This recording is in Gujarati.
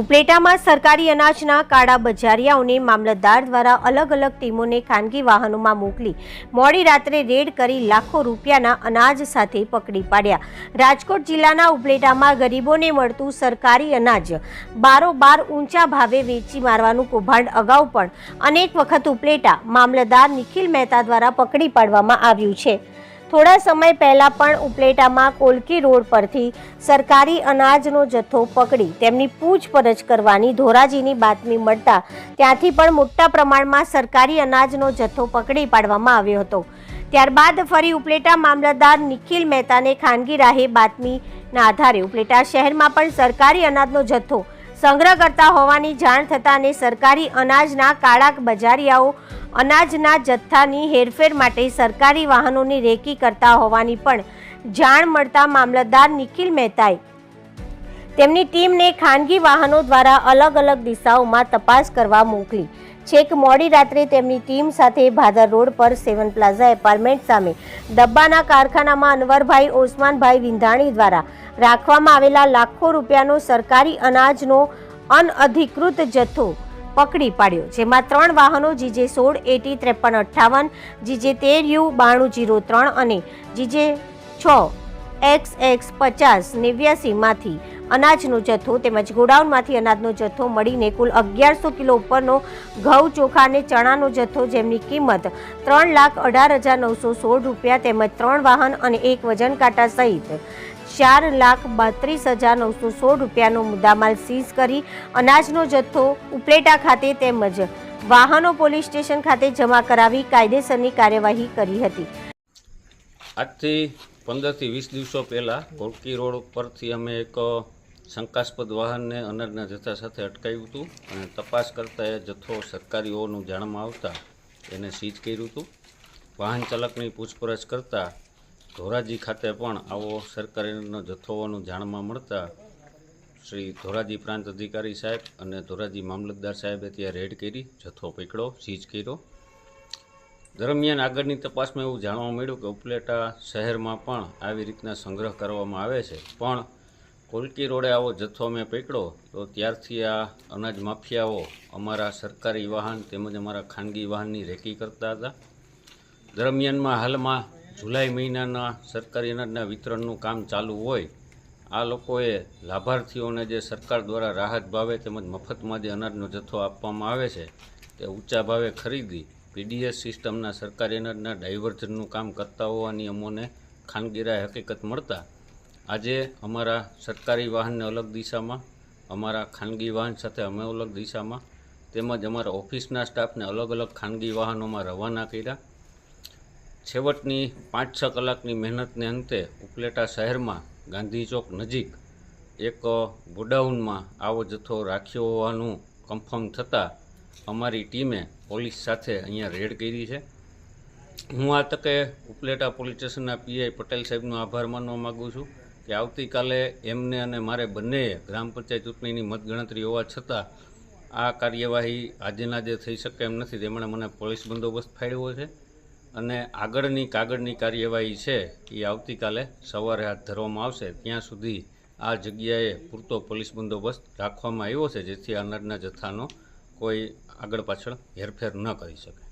ઉપલેટામાં સરકારી અનાજના કાળા બજારિયાઓને મામલતદાર દ્વારા અલગ અલગ ટીમોને ખાનગી વાહનોમાં મોકલી મોડી રાત્રે રેડ કરી લાખો રૂપિયાના અનાજ સાથે પકડી પાડ્યા. રાજકોટ જિલ્લાના ઉપલેટામાં ગરીબોને મળતું સરકારી અનાજ બારોબાર ઊંચા ભાવે વેચી મારવાનું કૌભાંડ અગાઉ પણ અનેક વખત ઉપલેટા મામલતદાર નિખિલ મહેતા દ્વારા પકડી પાડવામાં આવ્યું છે. થોડા સમય પહેલા પણ ઉપલેટામાં કોલકી રોડ પરથી સરકારી અનાજનો જથ્થો પકડી તેમની પૂછપરછ કરવાની ધોરાજીની બાતમી મળતા ત્યાંથી પણ મોટા પ્રમાણમાં સરકારી અનાજનો જથ્થો પકડી પાડવામાં આવ્યો હતો. ત્યારબાદ ફરી ઉપલેટા મામલતદાર નિખિલ મહેતાને ખાનગી રાહે બાતમીના આધારે ઉપલેટા શહેરમાં પણ સરકારી અનાજનો જથ્થો સંગ્રહ કરતા હોવાની જાણ થતાં અને સરકારી અનાજના કાળા બજારિયાઓ અનાજના જથ્થાની હેરફેર માટે સરકારી વાહનોની રેકી કરતા હોવાની પણ જાણ મળતા મામલતદાર નિખિલ મહેતાએ. તેમની ટીમને ખાનગી વાહનો દ્વારા અલગ અલગ દિશાઓમાં તપાસ કરવા મોકલી. છેક મોડી રાત્રે તેમની ટીમ સાથે ભાદર રોડ પર સેવન પ્લાઝા એપાર્ટમેન્ટ સામે ડબ્બાના કારખાનામાં અનવરભાઈ ઓસમાનભાઈ વિંધાણી દ્વારા રાખવામાં આવેલા લાખો રૂપિયાનો સરકારી અનાજનો અનઅધિકૃત જથ્થો પકડી પાડ્યો, જેમાં ત્રણ વાહનો જીજે સોળ, એટી ત્રેપન અઠ્ઠાવન, જીજે તેર યુ બાણું જીરો ત્રણ અને જીજે છ એક્સ એક્સ પચાસ નેવ્યાસીમાંથી અનાજનો જથ્થો તેમજ ગોડાઉનમાંથી અનાજનો જથ્થો મળીને કુલ અગિયારસો કિલો ઉપરનો ઘઉં, ચોખા અને ચણાનો જથ્થો જેમની કિંમત ત્રણ લાખ અઢાર હજાર નવસો સોળ રૂપિયા તેમજ ત્રણ વાહન અને એક વજન કાંટા સહિત ચાર લાખ બત્રીસ હજાર નવસો સોળ રૂપિયાનો મુદ્દામાલ સીઝ કરી અનાજનો જથ્થો ઉપલેટા ખાતે તેમજ વાહનો પોલીસ સ્ટેશન ખાતે જમા કરાવી કાયદેસરની કાર્યવાહી કરી હતી. આજથી પંદરથી વીસ દિવસો પહેલાં કોલકી રોડ પરથી અમે એક શંકાસ્પદ વાહનને અનરના જથ્થા સાથે અટકાવ્યું હતું અને તપાસ કરતાં એ જથ્થો સરકારી હોવાનું આવતા એને સીઝ કર્યું હતું. વાહન ચાલકની પૂછપરછ કરતાં ધોરાજી ખાતે પણ આવો સરકારીનો જથ્થો હોવાનું જાણમાં મળતા શ્રી ધોરાજી પ્રાંત અધિકારી સાહેબ અને ધોરાજી મામલતદાર સાહેબે ત્યાં રેડ કરી જથ્થો પકડ્યો, સીઝ કર્યો. દરમિયાન આગળની તપાસમાં એવું જાણવા મળ્યું કે ઉપલેટા શહેરમાં પણ આવી રીતના સંગ્રહ કરવામાં આવે છે. પણ કોલકી રોડે આવો જથ્થો અમે પકડ્યો તો ત્યારથી આ અનાજ માફિયાઓ અમારા સરકારી વાહન તેમજ અમારા ખાનગી વાહનની રેકી કરતા હતા. દરમિયાનમાં હાલમાં જુલાઈ મહિનાના સરકારી અનાજના વિતરણનું કામ ચાલુ હોય, આ લોકોએ લાભાર્થીઓને જે સરકાર દ્વારા રાહત ભાવે તેમજ મફતમાં જે અનાજનો જથ્થો આપવામાં આવે છે, તે ઊંચા ભાવે ખરીદી પીડીએસ સિસ્ટમના સરકારી અનાજના ડાયવર્ઝનનું કામ કરતા હોવાની અમોને ખાનગીરાએ હકીકત મળતા આજે અમારા સરકારી વાહનને અલગ દિશામાં, અમારા ખાનગી વાહન સાથે અમે અલગ દિશામાં, તેમજ અમારા ઓફિસના સ્ટાફને અલગ અલગ ખાનગી વાહનોમાં રવાના કર્યા. છેવટની પાંચ છ કલાકની મહેનતને અંતે ઉપલેટા શહેરમાં ગાંધી ચોક નજીક એક ગોડાઉનમાં આવો જથ્થો રાખ્યો હોવાનું કન્ફર્મ થતાં અમારી ટીમે પોલીસ સાથે અહીંયા રેડ કરી છે. હું આ તકે ઉપલેટા પોલીસ સ્ટેશનના પીઆઈ પટેલ સાહેબનો આભાર માનવા માગું છું. કે આવતીકાલે એમને અને મારે બંનેએ ગ્રામ પંચાયત ચૂંટણીની મતગણતરી હોવા છતાં આ કાર્યવાહી આજના જે થઈ શકે એમ નથી, તેમણે મને પોલીસ બંદોબસ્ત ફાળવ્યો છે. અને આગળની કાગળની કાર્યવાહી છે એ આવતીકાલે સવારે હાથ ધરવામાં આવશે. ત્યાં સુધી આ જગ્યાએ પૂરતો પોલીસ બંદોબસ્ત રાખવામાં આવ્યો છે, જેથી અનાજના જથ્થાનો કોઈ આગળ પાછળ હેરફેર ન કરી શકે.